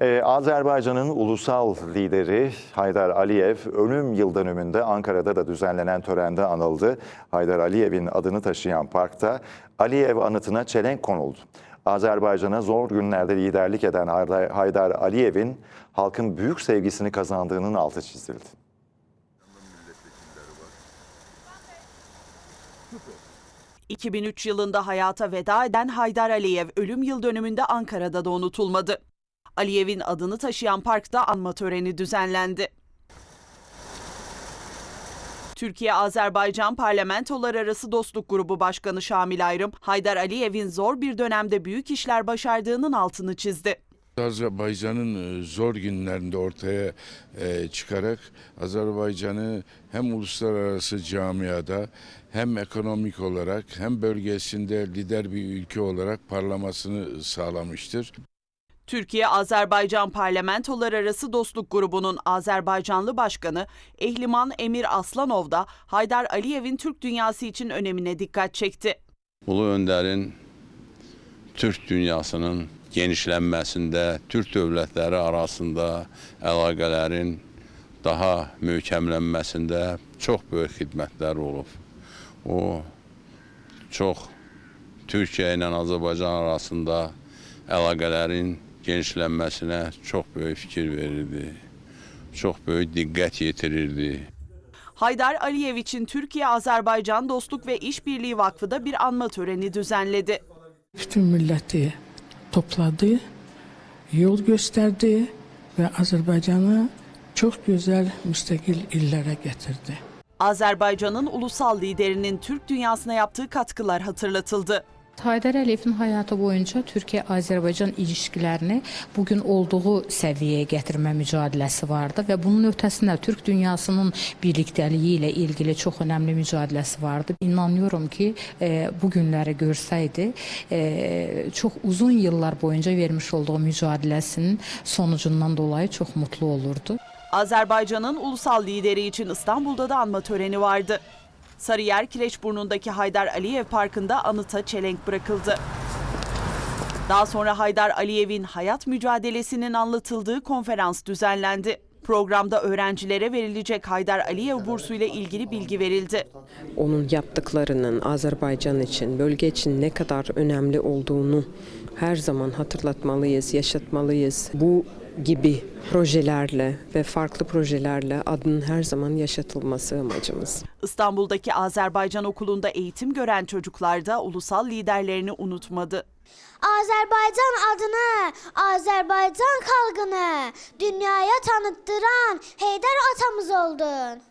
Ee, Azerbaycan'ın ulusal lideri Haydar Aliyev ölüm yıl dönümünde Ankara'da da düzenlenen törende anıldı. Haydar Aliyev'in adını taşıyan parkta Aliyev anıtına çelenk konuldu. Azerbaycan'a zor günlerde liderlik eden Haydar Aliyev'in halkın büyük sevgisini kazandığının altı çizildi. – 2003 yılında hayata veda eden Haydar Aliyev ölüm yıl dönümünde Ankara'da da unutulmadı. Aliyev'in adını taşıyan parkta anma töreni düzenlendi. Türkiye-Azerbaycan Parlamentolar Arası Dostluk Grubu Başkanı Şamil Ayrım, Haydar Aliyev'in zor bir dönemde büyük işler başardığının altını çizdi. Azerbaycan'ın e, zor günlerinde ortaya e, çıkarak Azerbaycan'ı hem uluslararası camiada hem ekonomik olarak hem bölgesinde lider bir ülke olarak parlamasını sağlamıştır. Türkiye-Azerbaycan Parlamentolar Arası Dostluk Grubu'nun Azerbaycanlı Başkanı Ehliman Emir Aslanov da Haydar Aliyev'in Türk dünyası için önemine dikkat çekti. Ulu Önder'in Türk dünyasının genişlənməsində, Türk dövlətləri arasında əlaqələrin daha möhkəmlənməsində çox böyük xidmətlər olub. O çox Türkiyə ilə Azərbaycan arasında əlaqələrin genişlənməsinə çox böyük fikir verirdi. Çox böyük diqqət yetirirdi. Haydar Aliyev için Türkiye-Azerbaycan Dostluk ve İşbirliği Vakfı da bir anma töreni düzenledi. bütün milləti topladı, yol göstərdi və Azərbaycanı çox gözəl müstəqil illərə gətirdi. Azerbaycan'ın ulusal liderinin Türk dünyasına yaptığı katkılar hatırlatıldı. Haydar Əliyevin həyatı boyunca Türkiyə-Azərbaycan ilişkilərini bugün olduğu səviyyəyə gətirmə mücadiləsi vardı və bunun ötəsində Türk dünyasının birlikdəliyi ilə ilgili çox önəmli mücadiləsi vardı. İnanıyorum ki, e, bu günləri görsəydi, e, çox uzun yıllar boyunca vermiş olduğu mücadeləsinin sonucundan dolayı çox mutlu olurdu. Azerbaycan'ın ulusal lideri için İstanbul'da da anma töreni vardı. Sarıyer Kireçburnu'ndaki Haydar Aliyev Parkı'nda anıta çelenk bırakıldı. Daha sonra Haydar Aliyev'in hayat mücadelesinin anlatıldığı konferans düzenlendi. Programda öğrencilere verilecek Haydar Aliyev bursu ile ilgili bilgi verildi. onun yaptıklarının Azerbaycan için, bölge için ne kadar önemli olduğunu her zaman hatırlatmalıyız, yaşatmalıyız. Bu gibi projelerle ve farklı projelerle adının her zaman yaşatılması amacımız. İstanbul'daki Azerbaycan Okulu'nda eğitim gören çocuklar da ulusal liderlerini unutmadı. Azərbaycan adını, Azərbaycan xalqını dünyaya tanıtdıran Heydər atamız oldun.